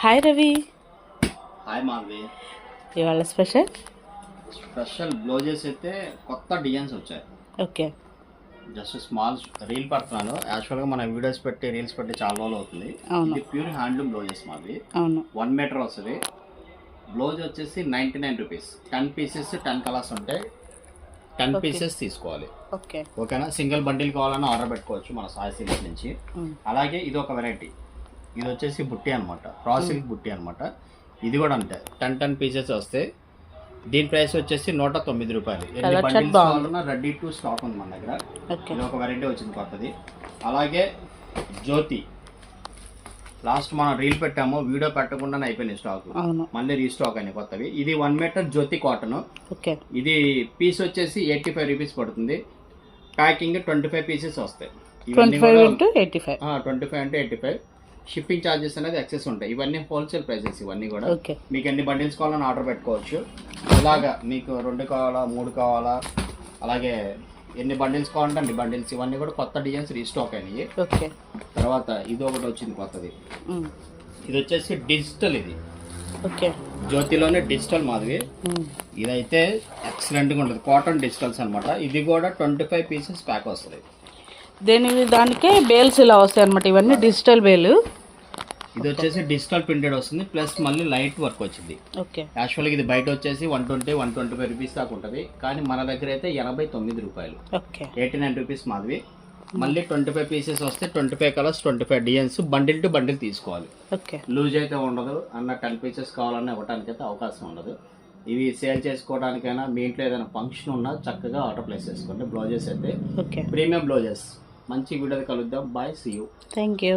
Hi Ravi hi Madhavi ఇవాళ special? Special blouses అయితే కొత్త డిజైన్స్ వచ్చాయి. ఓకే. జస్ట్ స్మాల్ రీల్ పడుతున్నాను. యాక్చువల్గా మన వీడియోస్ పెట్టి రీల్స్ పెట్టి చాలా రోజులు అవుతుంది. ఇది ప్యూర్ హ్యాండ్లూమ్ బ్లౌజెస్ మాది. అవును. వన్ మీటర్ వస్తుంది. బ్లౌజ్ వచ్చేసి ninety nine rupees ten pieces ten colours ఉంటాయి టెన్. పీసెస్ తీసుకోవాలి. ఓకే. ఓకేనా? సింగిల్ బండిల్ కావాలన్నా ఆర్డర్ పెట్టుకోవచ్చు మన సాయి సిల్క్ నుంచి. అలాగే ఇది ఒక వెరైటీ ఇది వచ్చేసి బుట్టి అనమాట రా సిల్క్ బుట్టి అనమాట ఇది కూడా అంతే. టెన్ టెన్ పీసెస్ వస్తాయి. దీని ప్రైస్ వచ్చేసి నూట తొమ్మిది రూపాయలు. ఎన్ని బాగుంది. కావాలన్నా రెడీ టు స్టాక్ ఉంది మన దగ్గర. ఓకే. ఇది ఒక వెరైటీ వచ్చింది కొత్తది. అలాగే జ్యోతి. లాస్ట్ మనం రీల్ పెట్టాము. వీడియో పెట్టకుండానే అయిపోయింది స్టాక్. అవును. మళ్ళీ రీస్టాక్ అయినాయి కొత్తవి. ఇది one metre Jyothi cotton okay. ఇది పీస్ వచ్చేసి ఎయిటీ ఫైవ్ రూపీస్ పడుతుంది. ప్యాకింగ్ ట్వంటీ ఫైవ్ పీసెస్ వస్తాయి. Twenty five into eighty five twenty five అంటే ఎయిటీ ఫైవ్ షిప్పింగ్ ఛార్జెస్ అనేది ఎక్సెస్ ఉంటాయి. ఇవన్నీ హోల్సేల్ ప్రైసెస్ ఇవన్నీ కూడా మీకు ఎన్ని బండిల్స్ కావాలని ఆర్డర్ పెట్టుకోవచ్చు. అలాగా మీకు రెండు కావాలా మూడు కావాలా అలాగే ఎన్ని బండిల్స్ కావాలంటే అన్ని బండిల్స్ ఇవన్నీ కూడా కొత్త డిజైన్స్ రీస్టాక్ అయినాయి. ఓకే. తర్వాత ఇది ఒకటి వచ్చింది కొత్తది. ఇది వచ్చేసి డిజిటల్ ఇది. ఓకే. జ్యోతిలోనే డిజిటల్ మాదిరి. ఇదైతే ఎక్సలెంట్గా ఉంటుంది. కాటన్ డిజిటల్స్ అనమాట ఇది కూడా ట్వంటీ ఫైవ్ పీసెస్ ప్యాక్ వస్తుంది. దేని దానికే బేల్స్ ఇలా వస్తాయి అనమాట ఇవన్నీ డిజిటల్ బేలు ఇది వచ్చేసి డిజిటల్ ప్రింటెడ్ వస్తుంది ప్లస్ మళ్ళీ లైట్ వర్క్ వచ్చింది. ఓకే. యాక్చువల్గా ఇది బయట వచ్చేసి one twenty one twenty five rupees దాకా ఉంటుంది. కానీ మన దగ్గర అయితే ఎనభై తొమ్మిది రూపాయలు. ఎయిటీ నైన్ రూపీస్ మాదివి. మళ్ళీ ట్వంటీ ఫైవ్ పీసెస్ వస్తే twenty five colours twenty five designs bundle to bundle తీసుకోవాలి. ఓకే. లూజ్ అయితే ఉండదు అన్న టెన్ పీసెస్ కావాలన్నా ఇవ్వడానికి అయితే అవకాశం ఉండదు. ఇవి సేల్ చేసుకోవడానికైనా మీ ఇంట్లో ఏదైనా ఫంక్షన్ ఉన్నా చక్కగా ఆర్డర్ ప్లేస్ చేసుకోండి బ్లౌజెస్ అయితే. Premium blouses. మంచి వీడియో కలుద్దాం. Bye see you thank you.